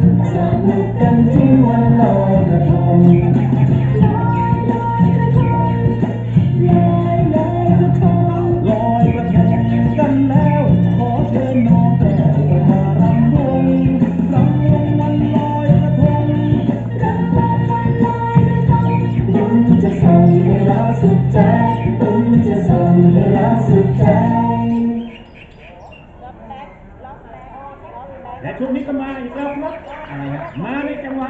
Sometimes you. and I are the only ช่วงนี้ก็มาอีกแล้วครับอะไรฮะมาในจังหวะ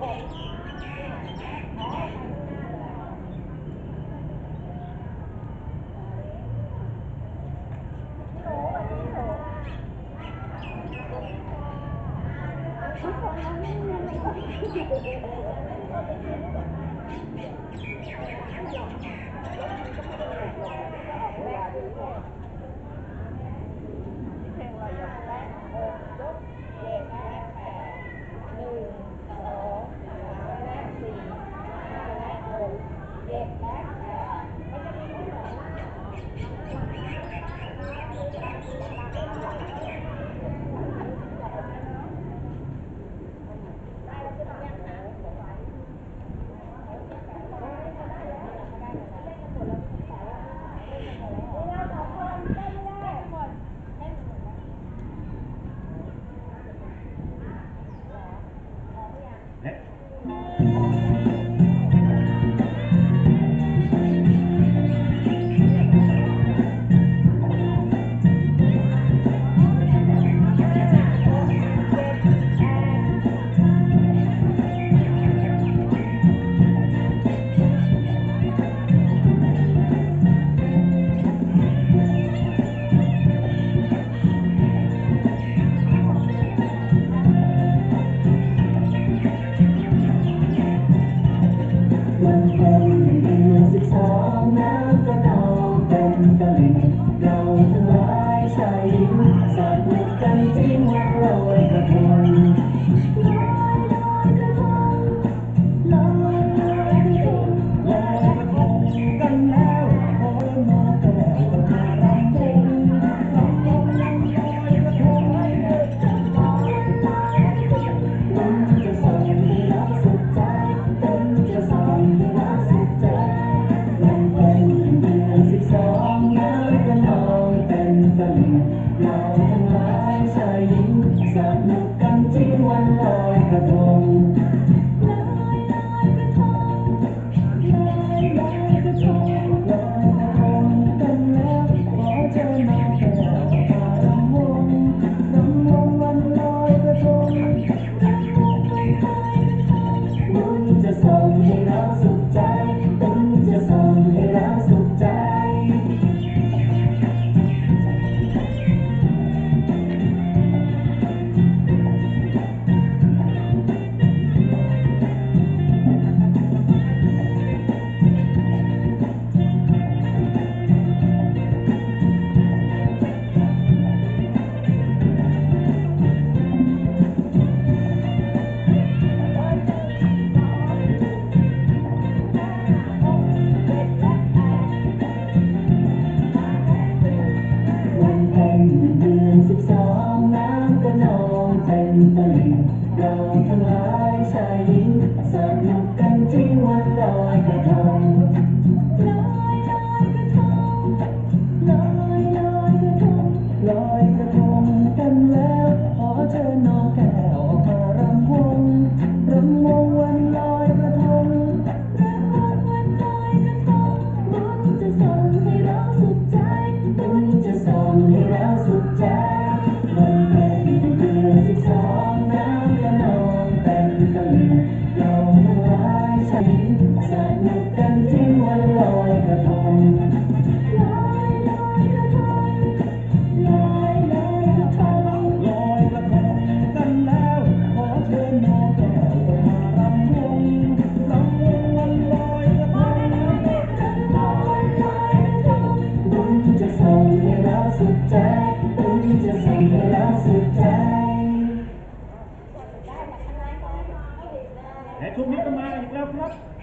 Oh, my God. 哎。嗯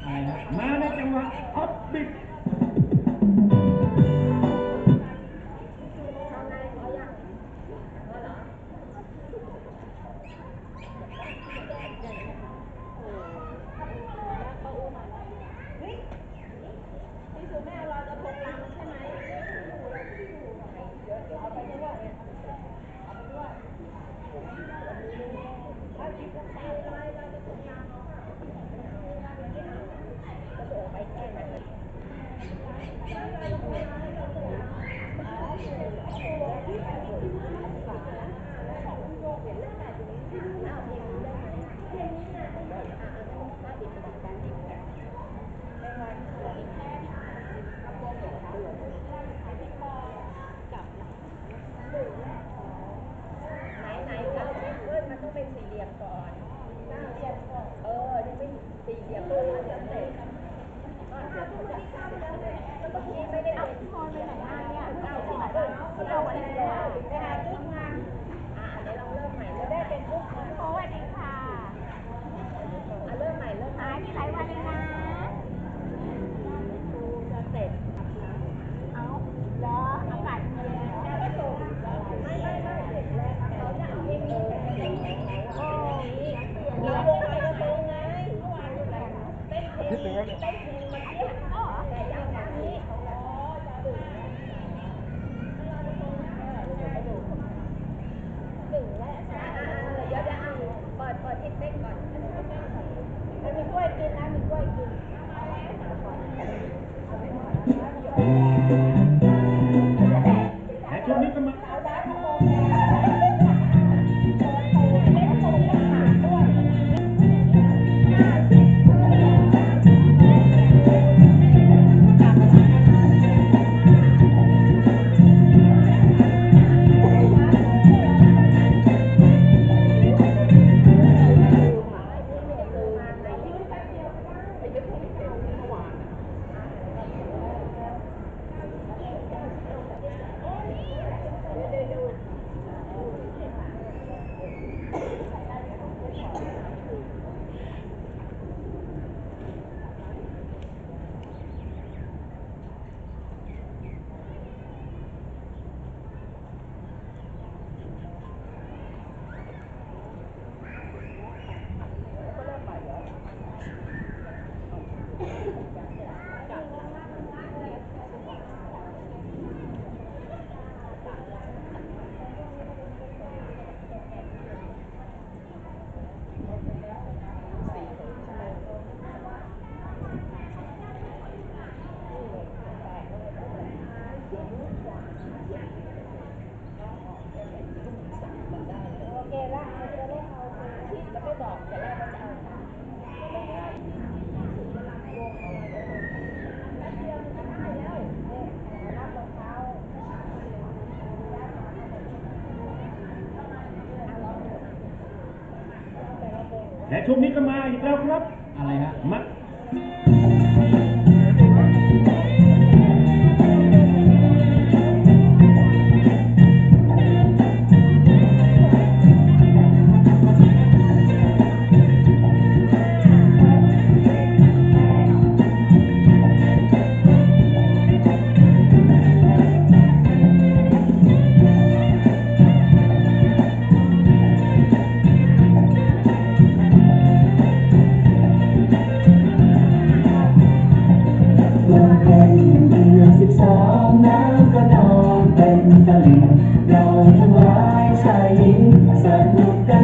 على حمالة وحبك. เปิดเปิดที่เต้นก่อนถ้ามีกล้วยกินนะมีกล้วยกิน และช่วงนี้ก็มาอีกแล้วครับ อะไรฮะมัด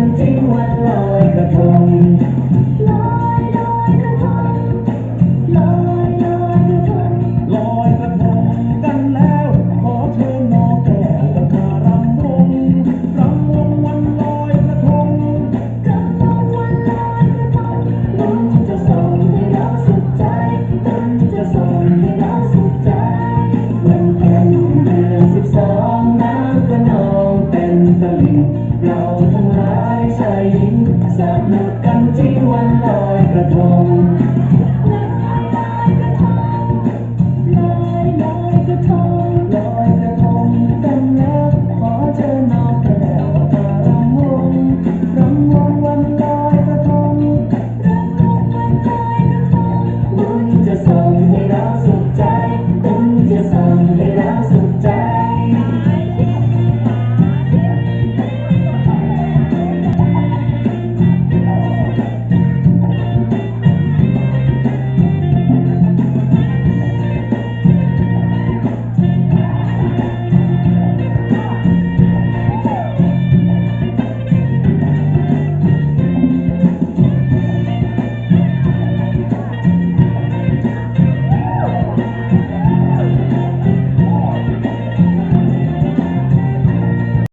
กันจริงวันลอยกระทงลอยลอยกระทงลอยลอยกระทงลอยกระทงกันแล้ว ขอเชิญน้องแก้วกับมารำวงรำวงวันลอยกระทงกระทงวันลอยกระทงบุญจะส่งให้เราสุขใจบุญจะส่งให้เราสุขใจวันเพ็ญเดือนสิบสองน้ำก็นองเต็มตลิ่ง เราทั้งหลายใจยิ้มสาดน้ำกันที่วันลอยกระทง